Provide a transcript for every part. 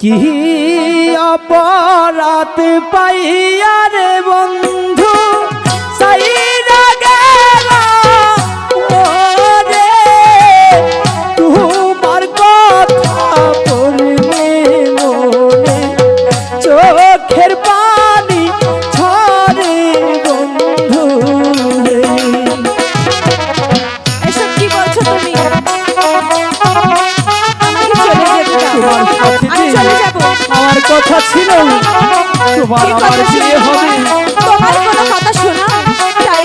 কি অপরাধ পাইয়ারে বন্ধু? সাই ছিল। তোমার আমার বিয়ে হবে। তোমার কোনো কথা শোনা তাই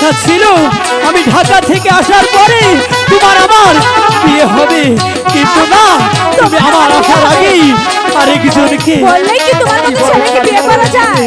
কথা ছিল, আমি ঢাকা থেকে আসার পরে তোমার আমার বিয়ে হবে। কিন্তু না তবে আমার আসার আগেই আরেকজনকে বললে কি তোমার মতো ছেলেকে বিয়ে করা যায়?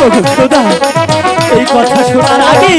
প্রভু এই কথা শোনার আগে